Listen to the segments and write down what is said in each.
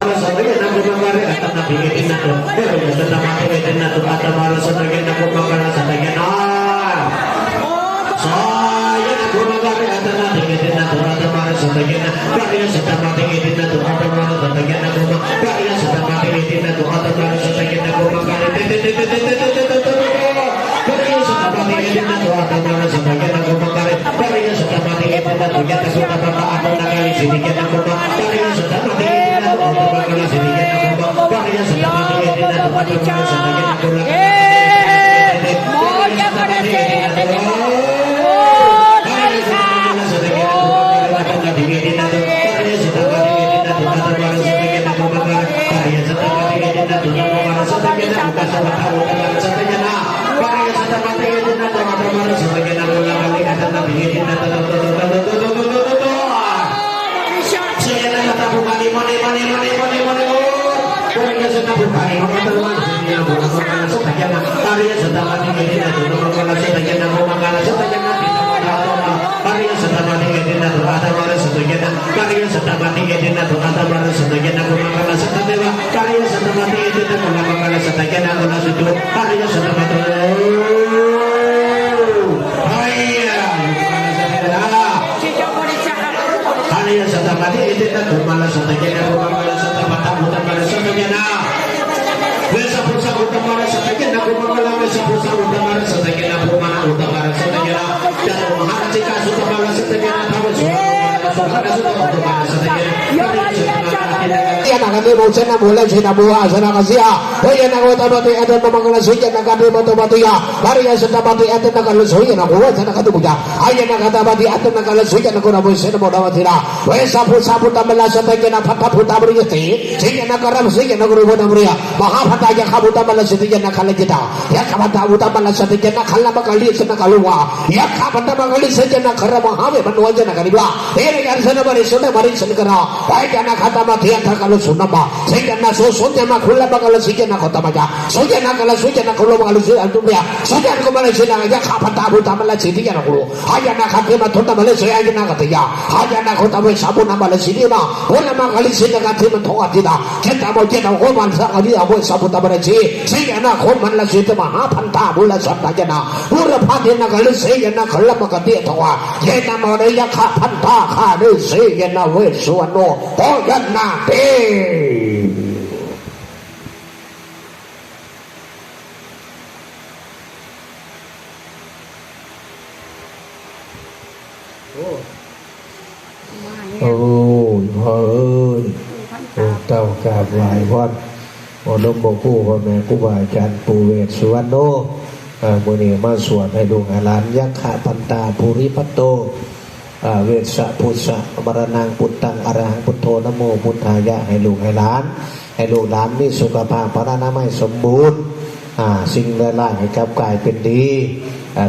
sebagai namun kemarin atau nabi ini nato, tapi setelah mati ini nato atau malu sebagai namun kemarin sebagai non. Saya namun kemarin atau nabi ini nato atau malu sebagai nato, karya setelah mati ini nato atau malu sebagai namun karya setelah mati ini nato atau malu sebagai namun kemarin tete tete tete tete tete karya setelah mati ini nato atau malu sebagai namun kemarin karya setelah mati ini nato kita sudah berapa atau nakal sedikit Gracias. Dumakalas, tagyan na. Pariya sa taman ng ganina. Dumakalas, tagyan na. Umakalas, tagyan na. Pariya sa taman ng ganina. Dumakalas, tagyan na. Pariya sa taman ng ganina. Dumakalas, tagyan na. Umakalas, tagyan na. Pariya sa taman ng ganina. Umakalas, tagyan na. Umakalas, tagyan na. Pariya sa taman ng ganina. Hallelujah. Sa tapat, itin na tumala sa tagyan ng ఉత్తమాన సతకిన కుమకలమ సపుస ఉత్తమాన సతకిన పుమాన ఉత్తమాన సతకిన dan mahar jika sudah balas setiap tahun sudah balas Kaya akan kami mo sana mula sinabuha sana kasiya. Kaya na kota bati atin mamangalasin na kami matumatuya. Kaya sa tabati atin nakalusuyan na kuwa sana katubuya. Kaya na katabati atin nakalusuyan na kuwa sana mo dapat sila. Kaya sapu-sapu tamala sa tanya na pataputa mo yati. Sige na karam sige na kurubo ya muriya. Mahapataya kabuta mala sa tanya na kalajita. Ya kabatabuta mala sa tanya na kalabakali sa nakaluwa. Ya kabatabagali sa tanya na karamahawe manuwa dyan na kaniba. Kaya na yan sana marisun na marisun ka na. Kaya na katabati atin nakalusuyan ang kalusunama. Sige na susunod na makula bakala sige na kotamaja. Sige na kala sige na kulo bakala sige antumya. Sige na kumala sige na ya kapata abu tamala sige na kulo. Aya na katima tonta mala sige aya na kataya. Aya na kotama sabu na mala sige na. Wala makali sige na katima tonga tida. Kita mo kita ko man sa kali abo sabu tamala sige. Sige na ko man la sige ma ha panta bula sa taja na. Ura pati na kali sige na kala makati tonga. Ye na mo na ya ka panta ka ni sige na we suano. O yan na pe. โอ้ยพ่อเอ้ยเต้ากราบไหว้วัดโอ้นมบอกผู้พ่อแม่ครูบาอาจารย์ปูเวศสุวรรณโนมือนี้มาสวดให้ลูกให้หลานยักษ์ขะพันตาภูริพัตโต เวสสะพุทธะมรณงปุตตังอรหังพุทโธนโมพุทธายะให้ลูกให้หลาน ให้ลูกหลานมีสุขภาพพระนามัยสมบูรณ์สิ่งใดๆให้กับกายเป็นดี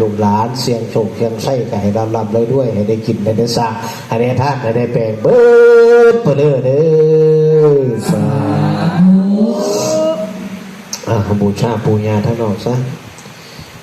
ลูกหลานเสียงโชคเสียงไส้ก็ให้รับรับเลยด้วย ให้ได้กินให้ได้สร้างให้ได้ทานให้ได้แปลงเบิดเปเด้อเด้อสาธุบูชาปูญาท่านออกซะ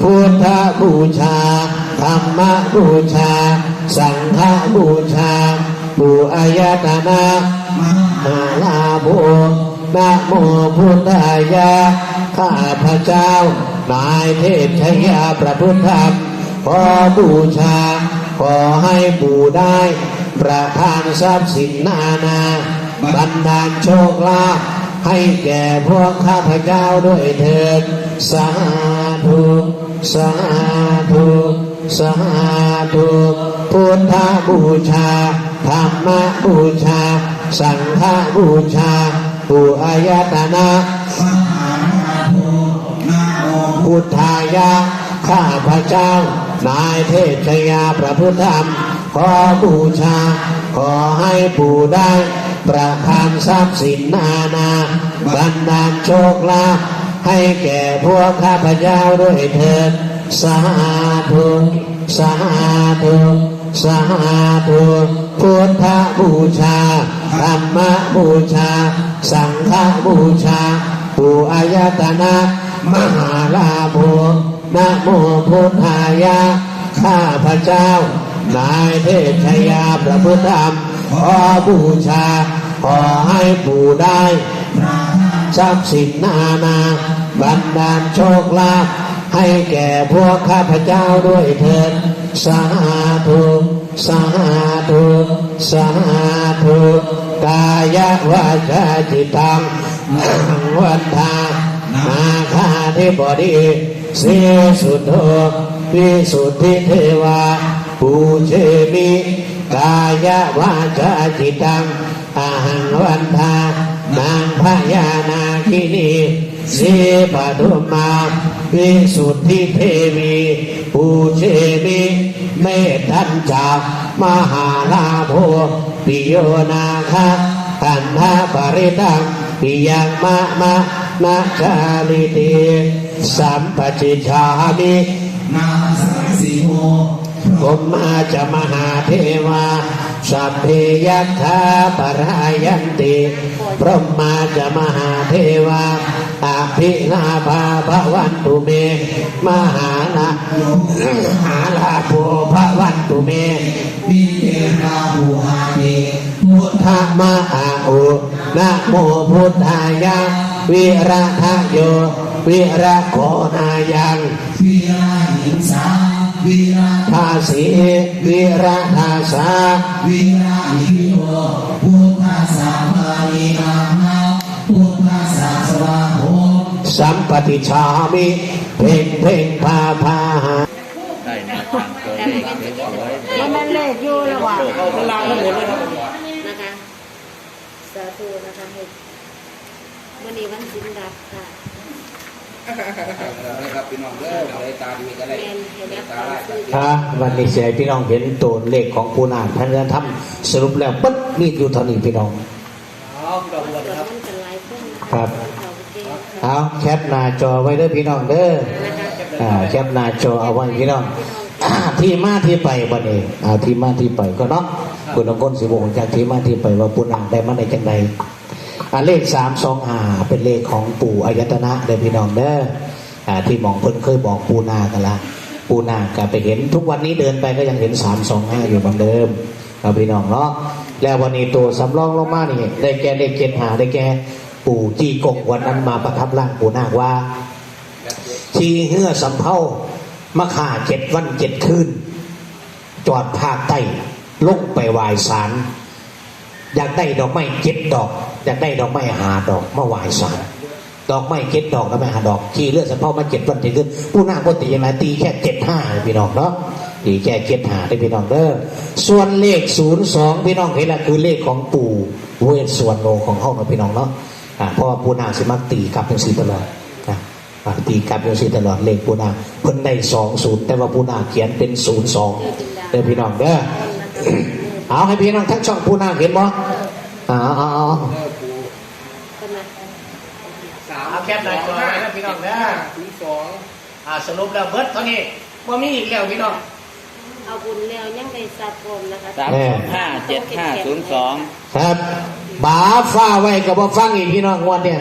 พุทธบูชา ธรรมบูชา สังฆบูชาปุอายตนะมาลาโภนะโมพุทธายะข้าพระเจ้า นายเทพชยาประพุทธขอบูชา ขอให้ปู่ได้ ประทานทรัพย์สินนานาบันดาโชคลาภ ให้แก่พวกข้าพเจ้าด้วยเถิดสาธุสาธุสาธุพุทธบูชาธรรมบูชา สังฆบูชาปุอายตนะพุทธายะ ข้าพระเจ้า นายเทพชยาพระพุทธธรรม ขอบูชา ขอให้ปู่ได้ ประทานทรัพย์สินนานาบันดาลโชคลาภให้แก่พวกข้าพเจ้าด้วยเถิดสาธุสาธุสาธุพุทธบูชาธรรมบูชา สังฆบูชาปูอายตนะมหาลาโภนะโมพุทธายะข้าพเจ้านายเทพชยาพระพุทธธรรมขอบูชา ขอให้ปู่ได้ทรัพย์สินนานาบันดาลโชคลาภให้แก่พวกข้าพเจ้าด้วยเถิดสาธุสาธุสาธุกายะวาจาจิตตังวันทานาคาเทบดีเสสุโธวิสุทธิเทวาปูเชมิกายาวาจาจิตัง อาหังวันทานางพญานาคินีสีปฐุมาวิสุทธิเทวีปูเชมิเมตทันจากมหาลาโภปิโยนาคาอันทาปริตังปิยังมะมะนาชาลิติสัมปจิชามินาสังสีโมกมมาจะมหาเทวา สัพเพยัคาปรายันติ พรหมาจะมหาเทวาอาภิลาภาภวันตุเม มหานามหาลาโภภวันตุเมมีเทราภูหาเตพุทธมหาอุนะโมพุทธายะวิระทะโย วิระโคนายังวิราหิงสาวิราทา สีวิระทาสาวิราหิโยพุทธสามานีนามาพุทธสาสวาโหสัมปติชามิเพ่งเพ่งพาพาหามันมันเลขอยู่ระหว่างนะคะสาธุนะคะให้วันนี้วันสินดับค่ะ นะครับพี่น้องเด้อเลยตาดีก็แมได้นเห็นแล้วความซื้ออะวันนี้เสียพี่น้องเห็นตัวเลขของปูนาคท่านจะทำสรุปแล้วปั๊บมีอยู่เท่านี้พี่น้องตรวจมันกันหลายคนนะะครับเราเก่งค่ะเอาแคปหน้าจอไว้เด้อพี่น้องเด้ออ่าแคปหน้าจอเอาไว้พี่น้องอ่าที่มาที่ไปบัดนี้อ่าที่มาที่ไปก็เนาะคุณน้องคนสิบวงจากที่มาที่ไปว่าปูนาคได้มาในจังใดอ่า เลขสามสองหาเป็นเลขของปู่อายตนะเด้พี่น้องเด้ออที่หมองเพิ่นเคยบอกปูนากันละปูนาก็ไปเห็นทุกวันนี้เดินไปก็ยังเห็นสามสองห้าอยู่เหมือนเดิมเอาพี่น้องเนาะแล้ววันนี้ตัวสำรองลงมานี่ได้แก่เลขเจ็ดหาได้แก่ปู่จีกงวันนั้นมาประทับร่างปู่นาคว่าชีเฮือสำเภามาข่าเจ็ดวันเจ็ดคืนจอดภาคใต้ลงไปวายสาร อยากได้ดอกไม้เจ็ดดอกอยากได้ดอกไม้หาดอกมาไหวายสารดอกไม้เจ็ดดอกแล้วไม่หาดอกขี่เลือดสำเภามาเจ็ดวันเจ็ดคืนผู้หน้าปกติยังไงตีแค่เจ็ดห้าพี่น้องเนาะตีแค่เจ็ดห้าได้พี่น้องเด้อส่วนเลขศูนย์สองพี่น้องเห็นล้วคือเลขของปู่เวสสวนโนของห้องเราพี่น้องเนาะอ่าเพราะว่าผู้หน้าสิมักตีกลับเป็นสีตลอดนะตีกลับโยซีตลอดเลขปูนาเพิ่นได้สองศูนย์แต่ว่าปูนาเขียนเป็นศูนย์สองเด้อพี่น้องเด้อ เอาให้พี่น้องทั้งช่องปูนาเห็นบ่เอาเอาเอาก็มาเอาแคปหน้าจอไว้นะพี่น้องเด้อศูนย์สองอ่าสรุปแล้วเบิดเท่านี้บ่มีอีกแล้วพี่น้องเอาบุญแล้วยังได้สับกลมนะคะสามสองห้าเจ็ดห้าศูนย์สองครับบาฟ้าไว้ก็บ่ฟังอีกพี่น้องงวดเนี่ย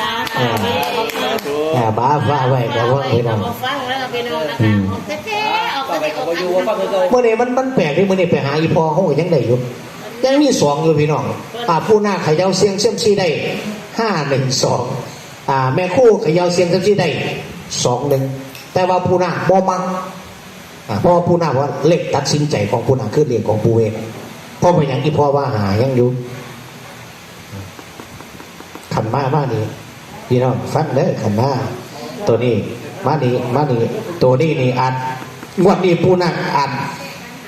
ตาตาไม่เอาไปอ่าบาฟ้าไว้ก็บ่พี่น้องเอาฟังแล้วไปนอนนะคะ เอาแท้ๆเอาไปเอาไปเมื่อนี้มันมันแปลกที่เมื่อนี้ไปหาอีพอเขาก็ยังได้อยู่ยังมีสองอยู่พี่น้องอ่าผู้หน้าขย่าเสียงเสียมซีได้ห้าหนึ่งสองอ่าแม่คู่ขย่าเสียงเสียมซีได้สองหนึ่งแต่ว่าผู้หน้าบ่มักอ่าเพราะผู้หน้าว่าเลขตัดสินใจของผู้หน้าคือเลขของผู้เวทเพราะเป็นอย่างที่พ่อว่าหายังอยู่ขันมามานี่พี่น้องฟังเด้อขันมาตัวนี้มานี่มานี่ตัวนี้นี่อาจ งวดนี้ผู้หน้าอาจ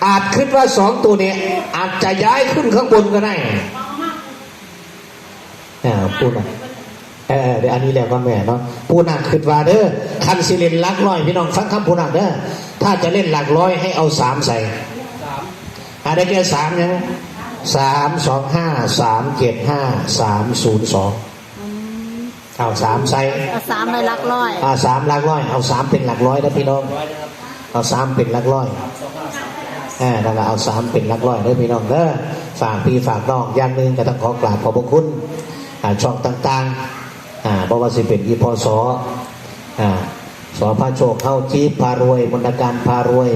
อาจคิดว่าสองตัวนี้ อาจจะย้ายขึ้นข้างบนก็ได้อ่าผู้หน้าเออเดี๋ยวอันนี้แล้วก็แม่เนาะผู้นักคิดว่าเด้อคันสิเล่นหลักร้อยพี่น้องฟังคำผู้นักเด้อถ้าจะเล่นหลักร้อยให้เอาสามใส่อะไรแค่สามเนี่ยสามสองห้าสามเจ็ดห้าสามศูนย์สองอืมเอาสามใส่เอาสามเลยลักร้อยอ่าสามหลักร้อย เอาสามเป็นหลักร้อยนะพี่น้อง เอาสามเป็นลักร้อยอ่านั่นแหละเอาสามเป็นลักร้อยเด้อพี่น้องเด้อฝากพี่ฝากน้องอย่างหนึ่งก็ต้องขอกราบขอบพระคุณช่องต่างๆอ่าเพราะว่าสิเป็นอีพศอ่าสอพระโชคเข้าจีบพารวยมนการพารวย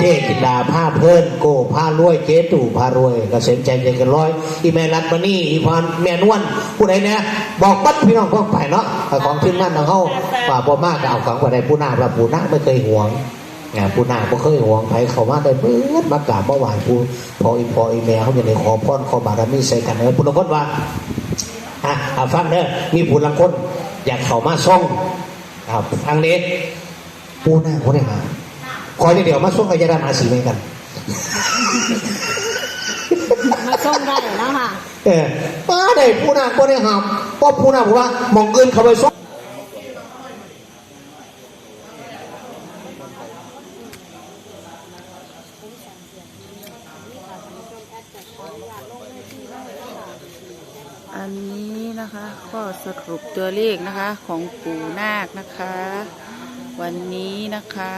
เพิ่เจ๊กินดาผ้าเพิ่นโกผ้ารวยเจ๊ตู่ผ้ารวยกเกษมใจใจกันร้อย อีแม่รัดมานี่อีพรแม่นวลผู้ใดเนี่ยบอกบัดพี่น้องพ้องไปเนาะเอของขึ้นนั่นเอาเข้าป่าบ่มากก็เอาของบ่ได้ผู้นาพระผู้นาไม่เคยห่วงงานผู้นาบ่เคยห่วงไผเขามาได้เปิดมากราบมาไหว้ผู้พออีพออีแม่เขาจะได้ขอพรขอบารมีใส่กันเออผู้ละคนว่าอะเอาฟังเด้อมีผู้ละคนอยากเขามาซ่องครับทางนี้ผู้นาคนนี้หา ขออย่างเดียวมาส่งกับยาดามาสีเหมือนกัน มาส่งได้แล้วค่ะ เออป้าได้ผู้นาก็ได้หามเพราะผู้นาบอกว่ามองเงินเขาไปส่งอันนี้นะคะก็สรุปตัวเลขนะคะของปู่นาคนะคะ วันนี้นะคะ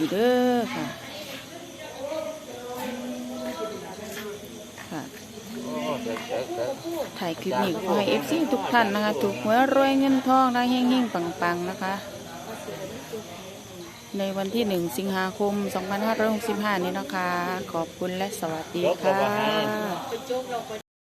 ดีเด้อค่ะ ค่ะ ถ่ายคลิปนี้ขอให้เอฟซีทุกท่านนะคะ ถูกหวยรวยเงินทองได้เฮงๆ ปังๆ นะคะ ในวันที่1สิงหาคม 2565 นี้นะคะ ขอบคุณและสวัสดีค่ะ